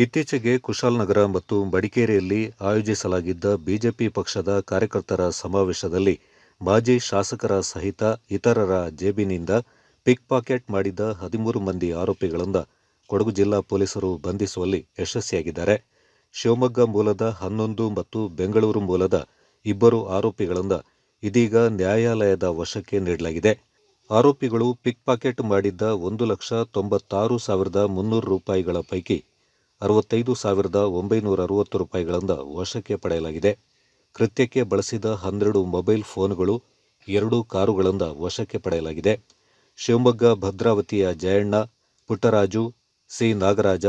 ಇತ್ತೀಚೆಗೆ ಕುಶಾಲನಗರ ಮತ್ತು ಮಡಿಕೇರಿಯಲ್ಲಿ ಆಯೋಜಿಸಲಾಗಿದ್ದ ಬಿಜೆಪಿ ಪಕ್ಷದ ಕಾರ್ಯಕರ್ತರ ಸಮಾವೇಶದಲ್ಲಿ ಮಾಜಿ ಶಾಸಕರ ಸಹಿತ ಇತರರ ಜೇಬಿನಿಂದ ಪಿಕ್ ಪಾಕೆಟ್ ಮಾಡಿದ್ದ ಹದಿಮೂರು ಮಂದಿ ಆರೋಪಿಗಳಿಂದ ಕೊಡಗು ಜಿಲ್ಲಾ ಪೊಲೀಸರು ಬಂಧಿಸುವಲ್ಲಿ ಯಶಸ್ವಿಯಾಗಿದ್ದಾರೆ. ಶಿವಮೊಗ್ಗ ಮೂಲದ ಹನ್ನೊಂದು ಮತ್ತು ಬೆಂಗಳೂರು ಮೂಲದ ಇಬ್ಬರು ಆರೋಪಿಗಳಿಂದ ಇದೀಗ ನ್ಯಾಯಾಲಯದ ವಶಕ್ಕೆ ನೀಡಲಾಗಿದೆ. ಆರೋಪಿಗಳು ಪಿಕ್ ಪಾಕೆಟ್ ಮಾಡಿದ್ದ ಒಂದು ಲಕ್ಷ ತೊಂಬತ್ತಾರು ಸಾವಿರದ ಮುನ್ನೂರು ರೂಪಾಯಿಗಳ ಪೈಕಿ ಅರವತ್ತೈದು ಸಾವಿರದ ಒಂಬೈನೂರ ಅರವತ್ತು ರೂಪಾಯಿಗಳಿಂದ ವಶಕ್ಕೆ ಪಡೆಯಲಾಗಿದೆ. ಕೃತ್ಯಕ್ಕೆ ಬಳಸಿದ ಹನ್ನೆರಡು ಮೊಬೈಲ್ ಫೋನ್ಗಳು ಎರಡು ಕಾರುಗಳಿಂದ ವಶಕ್ಕೆ ಪಡೆಯಲಾಗಿದೆ. ಶಿವಮೊಗ್ಗ ಭದ್ರಾವತಿಯ ಜಯಣ್ಣ, ಪುಟ್ಟರಾಜು, ಸಿ. ನಾಗರಾಜ,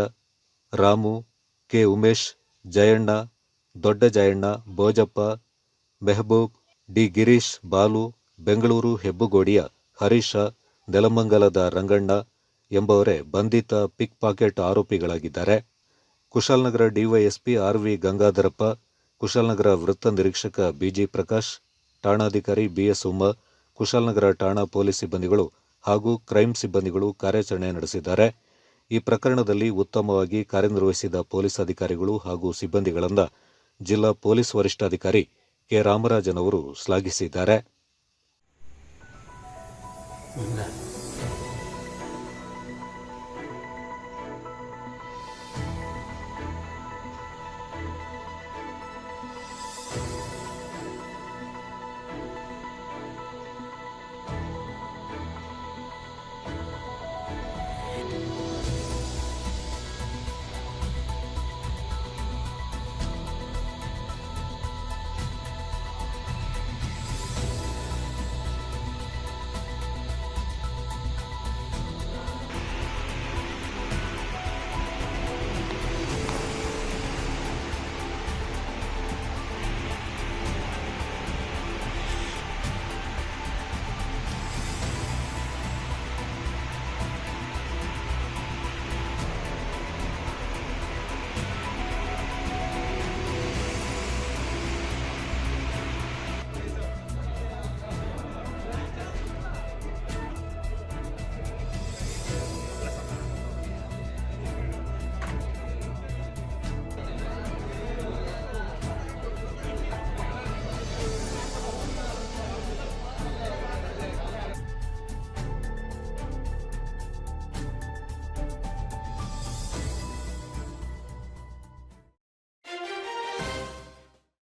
ರಾಮು, ಕೆ. ಉಮೇಶ್, ಜಯಣ್ಣ, ದೊಡ್ಡ ಜಯಣ್ಣ ಬೋಜಪ್ಪ ಮೆಹಬೂಬ್, ಡಿ. ಗಿರೀಶ್, ಬಾಲು, ಬೆಂಗಳೂರು ಹೆಬ್ಬುಗೋಡಿಯ ಹರೀಶ, ನೆಲಮಂಗಲದ ರಂಗಣ್ಣ ಎಂಬವರೇ ಬಂಧಿತ ಪಿಕ್ packet ಆರೋಪಿಗಳಾಗಿದ್ದಾರೆ. Kushalnagar DYSP R V Gangadharappa, Kushalnagar ವೃತ್ತ ನಿರೀಕ್ಷಕ ಬಿಜಿ ಪ್ರಕಾಶ್, ಠಾಣಾಧಿಕಾರಿ ಬಿಎಸ್ ಉಮ್ಮ ಕುಶಾಲನಗರ ಠಾಣಾ ಪೊಲೀಸ್ ಸಿಬ್ಬಂದಿಗಳು ಹಾಗೂ ಕ್ರೈಂ ಸಿಬ್ಬಂದಿಗಳು ಕಾರ್ಯಾಚರಣೆ ನಡೆಸಿದ್ದಾರೆ. ಈ ಪ್ರಕರಣದಲ್ಲಿ ಉತ್ತಮವಾಗಿ ಕಾರ್ಯನಿರ್ವಹಿಸಿದ ಪೊಲೀಸ್ ಅಧಿಕಾರಿಗಳು ಹಾಗೂ ಸಿಬ್ಬಂದಿಗಳಿಂದ ಜಿಲ್ಲಾ ಪೊಲೀಸ್ ವರಿಷ್ಠಾಧಿಕಾರಿ ಕೆ ರಾಮರಾಜನ್ ಅವರು ಶ್ಲಾಘಿಸಿದ್ದಾರೆ.